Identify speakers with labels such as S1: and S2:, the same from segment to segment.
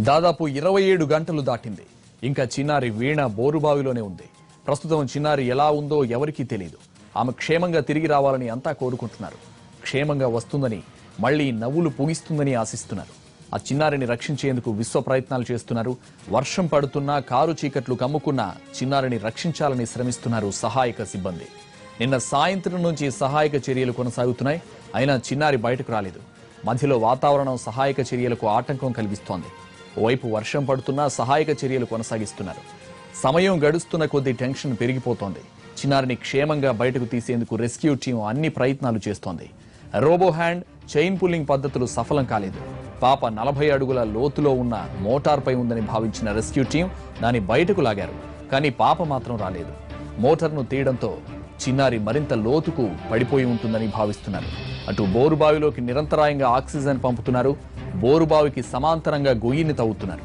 S1: దాదాపు ఇరవై ఏడు గంటలు దాటింది. ఇంకా చిన్నారి వీణ బోరుబావిలోనే ఉంది. ప్రస్తుతం చిన్నారి ఎలా ఉందో ఎవరికీ తెలియదు ఆమె క్షేమంగా తిరిగి రావాలని అంతా కోరుకుంటున్నారు. క్షేమంగా వస్తుందని మళ్ళీ నవ్వులు పూగిస్తుందని ఆశిస్తున్నారు. ఆ చిన్నారిని రక్షించేందుకు విశ్వ ప్రయత్నాలు చేస్తున్నారు. వర్షం పడుతున్నా కారు చీకట్లు కమ్ముకున్నా చిన్నారిని రక్షించాలని శ్రమిస్తున్నారు సహాయక సిబ్బంది. నిన్న సాయంత్రం నుంచి సహాయక చర్యలు కొనసాగుతున్నాయి. అయినా చిన్నారి బయటకు రాలేదు. మధ్యలో వాతావరణం సహాయక చర్యలకు ఆటంకం కలిగిస్తోంది. ఓవైపు వర్షం పడుతున్నా సహాయక చర్యలు కొనసాగిస్తున్నారు. సమయం గడుస్తున్న కొద్దీ టెన్షన్ పెరిగిపోతోంది. చిన్నారిని క్షేమంగా బయటకు తీసేందుకు రెస్క్యూ టీం అన్ని ప్రయత్నాలు చేస్తోంది. రోబో హ్యాండ్ చైన్ పుల్లింగ్ పద్ధతులు సఫలం కాలేదు. పాప నలభై అడుగుల లోతులో ఉన్న మోటార్పై ఉందని భావించిన రెస్క్యూ టీం దాన్ని బయటకు లాగారు. కానీ పాప మాత్రం రాలేదు. మోటార్ను తీయడంతో చిన్నారి మరింత లోతుకు పడిపోయి ఉంటుందని భావిస్తున్నారు. అటు బోరుబావిలోకి నిరంతరాయంగా ఆక్సిజన్ పంపుతున్నారు. బోరుబావికి సమాంతరంగా గొయ్యిని తవ్వుతున్నారు.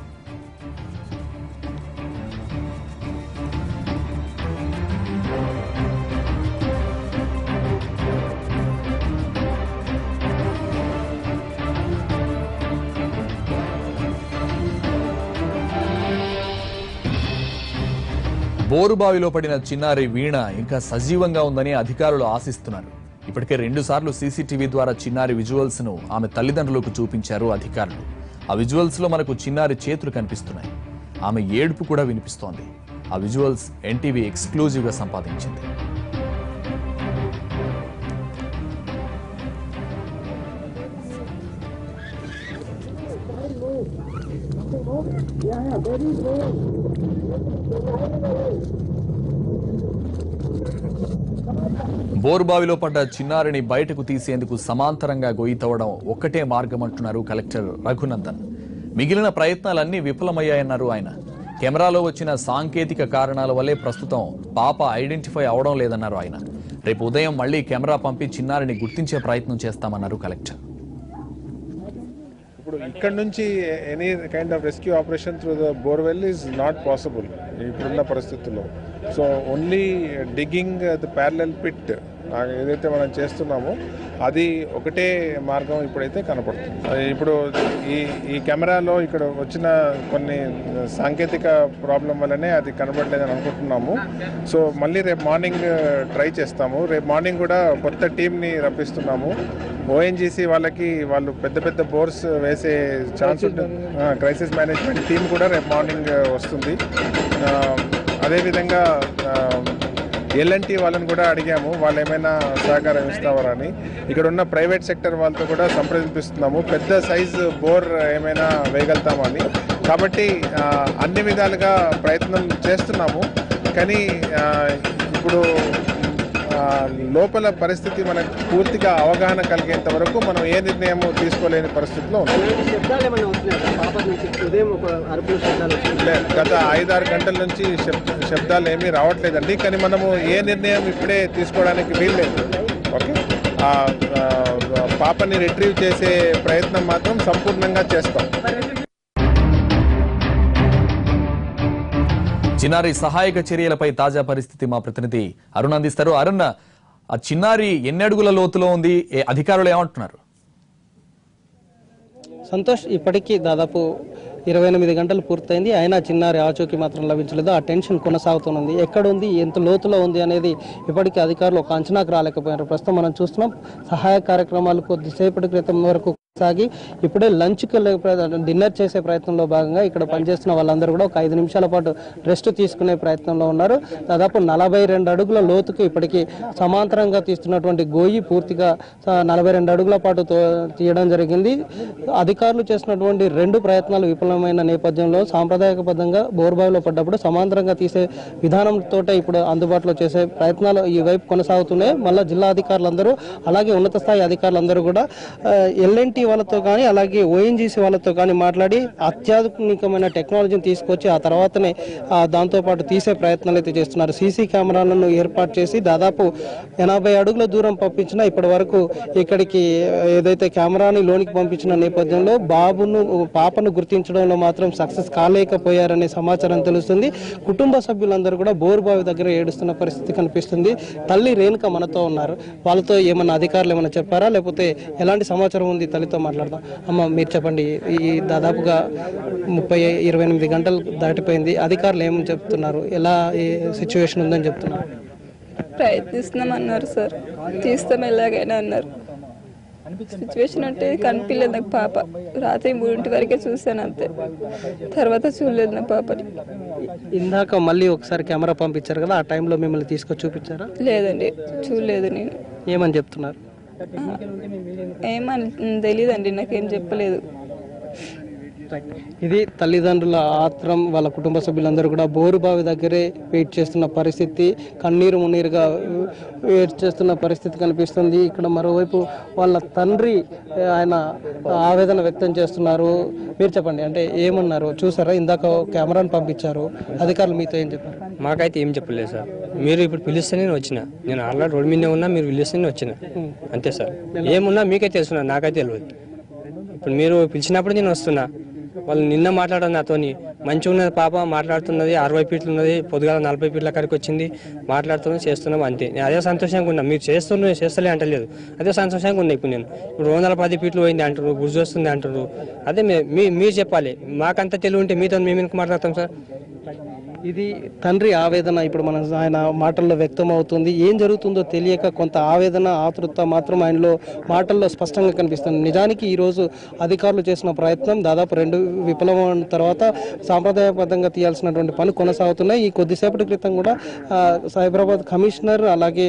S1: బోరుబావిలో పడిన చిన్నారి వీణ ఇంకా సజీవంగా ఉందని అధికారులు ఆశిస్తున్నారు. ఇప్పటికే రెండు సార్లు సీసీటీవీ ద్వారా చిన్నారి విజువల్స్ను ఆమె తల్లిదండ్రులకు చూపించారు అధికారులు. ఆ విజువల్స్లో మనకు చిన్నారి చేతులు కనిపిస్తున్నాయి. ఆమె ఏడుపు కూడా వినిపిస్తోంది. ఆ విజువల్స్ ఎన్టీవీ ఎక్స్క్లూజివ్గా సంపాదించింది. బోరుబావిలో పడ్డ చిన్నారిని బయటకు తీసేందుకు సమాంతరంగా గొయ్యి తవ్వడం ఒక్కటే మార్గం అంటున్నారు కలెక్టర్ రఘునందన్. మిగిలిన ప్రయత్నాలన్నీ విఫలమయ్యాయన్నారు ఆయన. కెమెరాలో వచ్చిన సాంకేతిక కారణాల వల్లే ప్రస్తుతం పాప ఐడెంటిఫై అవడం లేదన్నారు ఆయన. రేపు ఉదయం మళ్ళీ కెమెరా పంపి చిన్నారిని గుర్తించే ప్రయత్నం చేస్తామన్నారు కలెక్టర్.
S2: ఇప్పుడు ఇక్కడ నుంచి any kind of rescue operation through the borewell is not possible ఇప్పుడున్న పరిస్థితుల్లో. So only digging the parallel pit ఏదైతే మనం చేస్తున్నామో అది ఒకటే మార్గం ఇప్పుడైతే కనపడుతుంది. ఇప్పుడు ఈ ఈ కెమెరాలో ఇక్కడ వచ్చిన కొన్ని సాంకేతిక ప్రాబ్లం వల్లనే అది కనబడలేదని అనుకుంటున్నాము. సో మళ్ళీ రేపు మార్నింగ్ ట్రై చేస్తాము. రేపు మార్నింగ్ కూడా కొత్త టీంని రప్పిస్తున్నాము. ఓఎన్జీసీ వాళ్ళకి వాళ్ళు పెద్ద పెద్ద బోర్స్ వేసే ఛాన్స్ ఉంటుంది. క్రైసిస్ మేనేజ్మెంట్ టీం కూడా రేపు మార్నింగ్ వస్తుంది. అదేవిధంగా ఎల్ఎన్టీ వాళ్ళని కూడా అడిగాము. వాళ్ళు ఏమైనా సహకారం ఇస్తావారా అని. ఇక్కడ ఉన్న ప్రైవేట్ సెక్టర్ వాళ్ళతో కూడా సంప్రదింపిస్తున్నాము. పెద్ద సైజు బోర్ ఏమైనా వేయగలుగుతామని కాబట్టి అన్ని విధాలుగా ప్రయత్నం చేస్తున్నాము. కానీ ఇప్పుడు లోపల పరిస్థితి మనకు పూర్తిగా అవగాహన కలిగేంత వరకు మనం ఏ నిర్ణయం తీసుకోలేని పరిస్థితిలో గత ఐదారు గంటల నుంచి శబ్- శబ్దాలు ఏమీ రావట్లేదండి. కానీ మనము ఏ నిర్ణయం ఇప్పుడే తీసుకోవడానికి వీల్లేదు. ఓకే? పాపని రిట్రీవ్ చేసే ప్రయత్నం మాత్రం సంపూర్ణంగా చేస్తాం.
S1: చిన్నారి సహాయక చర్యలపై తాజా పరిస్థితి మా ప్రతినిధి అరుణ్ అందిస్తారు. అరుణ్ ఆ చిన్నారి ఎన్ని అడుగుల లోతులో ఉంది? ఏ అధికారులు ఏమంటున్నారు?
S3: సంతోష్ ఇప్పటికీ దాదాపు ఇరవై ఎనిమిది గంటలు పూర్తయింది. అయినా చిన్నారి ఆచూకీ మాత్రం లభించలేదు. ఆ టెన్షన్ కొనసాగుతున్నది ఎక్కడ ఉంది? ఎంత లోతులో ఉంది అనేది ఇప్పటికీ అధికారులు ఒక అంచనాకు రాలేకపోయారు ప్రస్తుతం మనం చూస్తున్నాం సహాయ కార్యక్రమాలు కొద్దిసేపటి క్రితం వరకు సాగి ఇప్పుడే లంచ్కి డిన్నర్ చేసే ప్రయత్నంలో భాగంగా ఇక్కడ పనిచేస్తున్న వాళ్ళందరూ కూడా ఒక ఐదు నిమిషాల పాటు రెస్ట్ తీసుకునే ప్రయత్నంలో ఉన్నారు. దాదాపు నలభై రెండు అడుగుల లోతుకు ఇప్పటికీ సమాంతరంగా తీస్తున్నటువంటి గోయి పూర్తిగా నలభై రెండు అడుగుల పాటు తీయడం జరిగింది. అధికారులు చేసినటువంటి రెండు ప్రయత్నాలు విఫలమైన నేపథ్యంలో సాంప్రదాయకబద్ధంగా బోర్బావిలో పడ్డప్పుడు సమాంతరంగా తీసే విధానంతో ఇప్పుడు అందుబాటులో చేసే ప్రయత్నాలు ఈ వైపు కొనసాగుతున్నాయి. మళ్ళీ జిల్లా అధికారులందరూ అలాగే ఉన్నత స్థాయి అధికారులందరూ కూడా ఎల్ఎన్టీ వాళ్ళతో కానీ అలాగే ఓఎన్జీసీ వాళ్ళతో కానీ మాట్లాడి అత్యాధునికమైన టెక్నాలజీని తీసుకొచ్చి ఆ తర్వాతనే దాంతోపాటు తీసే ప్రయత్నాలు అయితే చేస్తున్నారు. సీసీ కెమెరాలను ఏర్పాటు చేసి దాదాపు ఎనభై అడుగుల దూరం పంపించినా ఇప్పటి వరకు ఇక్కడికి ఏదైతే కెమెరాని లోనికి పంపించిన నేపథ్యంలో బాబును పాపను గుర్తించడంలో మాత్రం సక్సెస్ కాలేకపోయారనే సమాచారం తెలుస్తుంది. కుటుంబ సభ్యులందరూ కూడా బోరుబావి దగ్గర ఏడుస్తున్న పరిస్థితి కనిపిస్తుంది. తల్లి రేణుక మనతో ఉన్నారు. వాళ్ళతో ఏమన్నా అధికారులు ఏమైనా చెప్పారా? లేకపోతే ఎలాంటి సమాచారం ఉంది తల్లి తల్లితో మాట్లాడదాం. అమ్మ మీరు చెప్పండి ఈ దాదాపుగా ముప్పై ఇరవై ఎనిమిది గంటలు దాటిపోయింది. అధికారులు ఏమని చెప్తున్నారు? ఎలా ఏ సిచ్యువేషన్ ఉందని చెప్తున్నారు?
S4: ప్రయత్నిస్తున్నామన్నారు సార్. తీస్తాం ఎలాగైనా అన్నారు. సిచ్యువేషన్ అంటే కనిపించలేదు నాకు పాప. రాత్రి మూడింటి వరకే చూశాను అంతే. తర్వాత చూడలేదు నా పాపని.
S3: ఇందాక మళ్ళీ ఒకసారి కెమెరా పంపించారు కదా ఆ టైంలో మిమ్మల్ని తీసుకొచ్చి చూపించారా?
S4: లేదండి చూడలేదు నేను.
S3: ఏమని చెప్తున్నారు?
S4: ఏమని? తెలియదండి నాకేం చెప్పలేదు.
S3: ఇది తల్లిదండ్రుల ఆత్రం వాళ్ళ కుటుంబ సభ్యులందరూ కూడా బోరుబావి దగ్గరే వెయిట్ చేస్తున్న పరిస్థితి కన్నీరు మున్నీరుగా వెయిట్ చేస్తున్న పరిస్థితి కనిపిస్తుంది. ఇక్కడ మరోవైపు వాళ్ళ తండ్రి ఆయన ఆవేదన వ్యక్తం చేస్తున్నారు. మీరు చెప్పండి అంటే ఏమన్నారు? చూసారా? ఇందాక కెమెరాను పంపించారు. అధికారులు మీతో ఏం చెప్పారు?
S5: మాకైతే ఏం చెప్పలేదు సార్. మీరు ఇప్పుడు పిలిస్తే నేను వచ్చిన. నేను ఆల్రెడీ రోడ్ మీదే ఉన్నా మీరు పిలిస్తే నేను వచ్చిన. అంతే సార్. ఏమున్నా మీకైతే తెలుసున్నా నాకైతే తెలియదు ఇప్పుడు మీరు పిలిచినప్పుడు నేను వస్తున్నా. వాళ్ళు నిన్న మాట్లాడారు నాతోని. మంచిగా ఉన్నది పాప మాట్లాడుతున్నది అరవై ఫీట్లు ఉన్నది పొద్దుగాల నలభై ఫీట్ల కాడికి వచ్చింది. మాట్లాడుతున్నాం చేస్తున్నాం అంతే. నేను అదే సంతోషంగా ఉన్నా. మీరు చేస్తున్నా చేస్తలే అంటలేదు. అదే సంతోషంగా ఉన్నా ఇప్పుడు నేను. ఇప్పుడు రెండు వందల పది ఫీట్లు పోయింది అంటారు గుర్జు వస్తుంది అంటారు అదే మీ- మీ మీరు చెప్పాలి. మాకంత తెలివి ఉంటే మీతో మేము ఎందుకు మాట్లాడతాం సార్?
S3: ఇది తండ్రి ఆవేదన. ఇప్పుడు మన ఆయన మాటల్లో వ్యక్తం అవుతుంది ఏం జరుగుతుందో తెలియక కొంత ఆవేదన ఆతృత మాత్రం ఆయనలో మాటల్లో స్పష్టంగా కనిపిస్తుంది. నిజానికి ఈరోజు అధికారులు చేసిన ప్రయత్నం దాదాపు రెండు విఫలమైన తర్వాత సాంప్రదాయబద్ధంగా తీయాల్సినటువంటి పనులు కొనసాగుతున్నాయి. ఈ కొద్దిసేపటి క్రితం కూడా సైబరాబాద్ కమిషనర్ అలాగే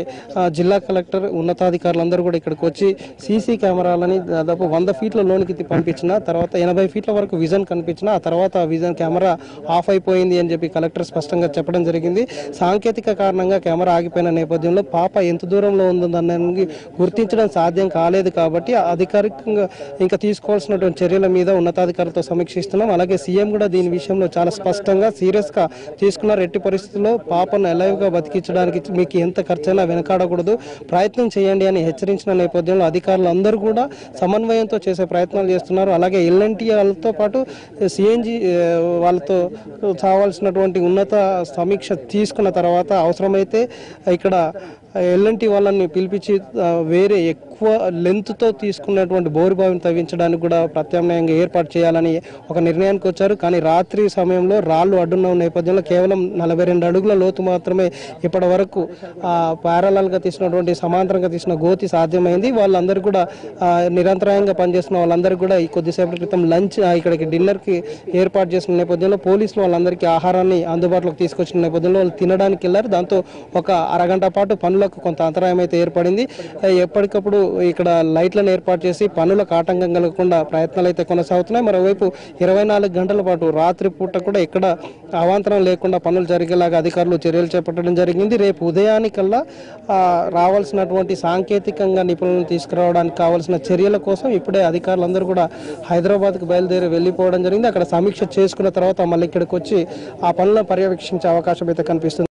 S3: జిల్లా కలెక్టర్ ఉన్నతాధికారులందరూ కూడా ఇక్కడికి వచ్చి సీసీ కెమెరాలని దాదాపు వంద ఫీట్ల లోనికి పంపించిన తర్వాత ఎనభై ఫీట్ల వరకు విజన్ కనిపించిన ఆ తర్వాత ఆ విజన్ కెమెరా ఆఫ్ అయిపోయింది అని చెప్పి కలెక్టర్ స్పష్టంగా చెప్పడం జరిగింది. సాంకేతిక కారణంగా కెమెరా ఆగిపోయిన నేపథ్యంలో పాప ఎంత దూరంలో ఉందని గుర్తించడం సాధ్యం కాలేదు కాబట్టి అధికారికంగా ఇంకా తీసుకోవాల్సినటువంటి చర్యల మీద ఉన్నతాధికారులతో సమీక్షిస్తున్నాం. అలాగే సీఎం కూడా దీని విషయంలో చాలా స్పష్టంగా సీరియస్గా తీసుకున్నారు ఎట్టి పరిస్థితుల్లో పాపను ఎలైవ్గా బతికించడానికి మీకు ఎంత ఖర్చైనా వెనకాడకూడదు. ప్రయత్నం చేయండి అని హెచ్చరించిన నేపథ్యంలో అధికారులు అందరూ కూడా సమన్వయంతో చేసే ప్రయత్నాలు చేస్తున్నారు. అలాగే ఎల్ఎన్టీ వాళ్ళతో పాటు సిఎన్జి వాళ్ళతో చావాల్సినటువంటి ఉన్నత సమీక్ష తీసుకున్న తర్వాత అవసరమైతే ఇక్కడ ఎల్ఎన్టీ వాళ్ళని పిలిపించి వేరే ఎక్కువ లెంత్తో తీసుకున్నటువంటి బోరుబావిని తవ్వించడానికి కూడా ప్రత్యామ్నాయంగా ఏర్పాటు చేయాలని ఒక నిర్ణయానికి వచ్చారు. కానీ రాత్రి సమయంలో రాళ్ళు అడ్డున్న నేపథ్యంలో కేవలం నలభై రెండు అడుగుల లోతు మాత్రమే ఇప్పటి వరకు ప్యారలల్గా తీసినటువంటి సమాంతరంగా తీసిన గోతి సాధ్యమైంది. వాళ్ళందరూ కూడా నిరంతరాయంగా పనిచేస్తున్న వాళ్ళందరూ కూడా ఈ కొద్దిసేపటి క్రితం లంచ్ ఆ, ఇక్కడికి డిన్నర్కి ఏర్పాటు చేసిన నేపథ్యంలో పోలీసులు వాళ్ళందరికీ ఆహారాన్ని అందుబాటులోకి తీసుకొచ్చిన నేపథ్యంలో వాళ్ళు తినడానికి వెళ్ళారు. దాంతో ఒక అరగంట పాటు పనులు పనులకు కొంత అంతరాయం అయితే ఏర్పడింది. ఎప్పటికప్పుడు ఇక్కడ లైట్లను ఏర్పాటు చేసి పనులకు ఆటంకం కలగకుండా ప్రయత్నాలు అయితే కొనసాగుతున్నాయి. మరోవైపు ఇరవై నాలుగు గంటల పాటు రాత్రి పూట కూడా ఇక్కడ అవాంతరం లేకుండా పనులు జరిగేలాగా అధికారులు చర్యలు చేపట్టడం జరిగింది. రేపు ఉదయానికల్లా రావాల్సినటువంటి సాంకేతికంగా నిపుణులను తీసుకురావడానికి కావాల్సిన చర్యల కోసం ఇప్పుడే అధికారులందరూ కూడా హైదరాబాద్కు బయలుదేరి వెళ్ళిపోవడం జరిగింది. అక్కడ సమీక్ష చేసుకున్న తర్వాత మళ్ళీ ఇక్కడికి వచ్చి ఆ పనులను పర్యవేక్షించే అవకాశం అయితే కనిపిస్తుంది.